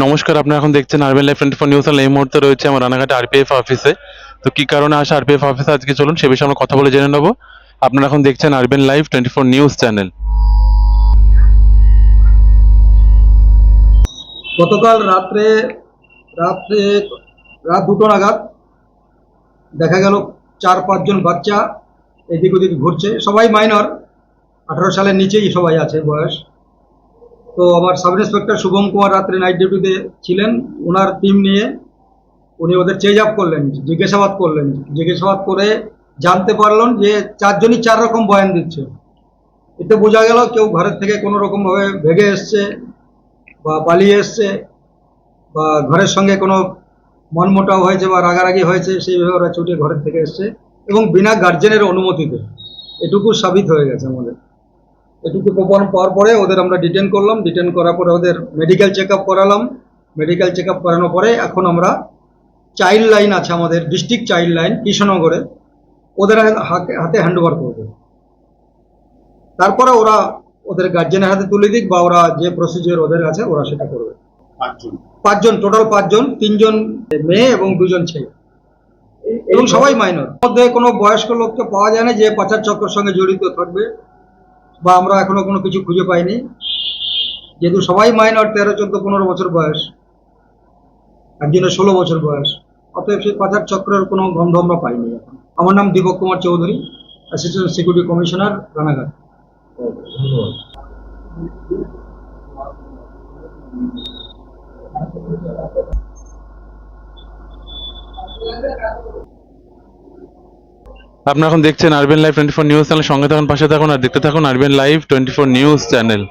নমস্কার, আপনারা এখন দেখছেন Urban live twenty four news এই মুহূর্তে রয়েছে আমার রানাঘাট আরপিএফ অফিসে তো কি কারণে আসে আরপিএফ অফিসে আজকে? চলুন, সে বিষয়ে আমরা কথা বলে জেনে নেব। আপনারা এখন দেখছেন Urban live twenty four news channel গতকাল রাত্রে রাত্রে রাত দুটো নাগাদ দেখা গেল চার, পাঁচজন বাচ্চা এদিক ওদিক ঘুরছে। সবাই মাইনর আঠারো সালের নিচেই সবাই আছে, বয়স। তো আমার সাব ইন্সপেক্টর শুভম কুমার রাত্রে নাইট ডিউটিতে ছিলেন। ওনার টিম নিয়ে উনি ওদের চেজ আপ করলেন, জিজ্ঞাসাবাদ করলেন। জিজ্ঞাসাবাদ করে জানতে পারলেন যে চারজনই চার রকম বয়ান দিচ্ছে। এতে বোঝা গেল কেউ ঘরের থেকে কোনো রকমভাবে ভেগে এসছে বা পালিয়ে এসছে বা ঘরের সঙ্গে কোনো মনমোটাও হয়েছে বা রাগারাগি হয়েছে সেইভাবে ওরা ছুটে ঘরের থেকে এসছে এবং বিনা গার্জেনের অনুমতিতে। এটুকু সাবিত হয়ে গেছে আমাদের। এটুকু প্রমাণ পাওয়ার পরে ওদের আমরা ডিটেন করলাম ডিটেন করার পরে ওদের মেডিকেল চেক আপ করালাম। মেডিকেল চেক আপ করানোর পরে এখন আমরা চাইল্ড লাইন আছে আমাদের ডিস্ট্রিক্ট চাইল্ড লাইন কৃষ্ণনগরে। ওদের হাতে হাতে হ্যান্ড ওভার করবে তারপরে ওরা ওদের গার্জেনের হাতে তুলে দিক বা ওরা যে প্রসিজিওর ওদের আছে ওরা সেটা করবে। পাঁচজন। পাঁচজন টোটাল পাঁচজন তিনজন মেয়ে এবং দুজন ছেলে। এবং সবাই মাইনর মধ্যে কোনো বয়স্ক লোককে পাওয়া যায় না যে পাচার চক্রের সঙ্গে জড়িত থাকবে। বা আমরা এখনও কোনো কিছু খুঁজে পাইনি। যেহেতু সবাই মাইনর তেরো, চোদ্দ, পনেরো বছর বয়স। একজনের ষোলো বছর বয়স। অতএব সেই পাচার চক্রের কোনো গন্ধ আমরা পাইনি এখন। আমার নাম Deepak Kumar Chowdhury assistant security commissioner Ranaghat. ধন্যবাদ। আপনারা এখন দেখছেন Urban live twenty four news channel সঙ্গে থাকুন, পাশে থাকুন আর দেখতে থাকুন Urban live twenty four news channel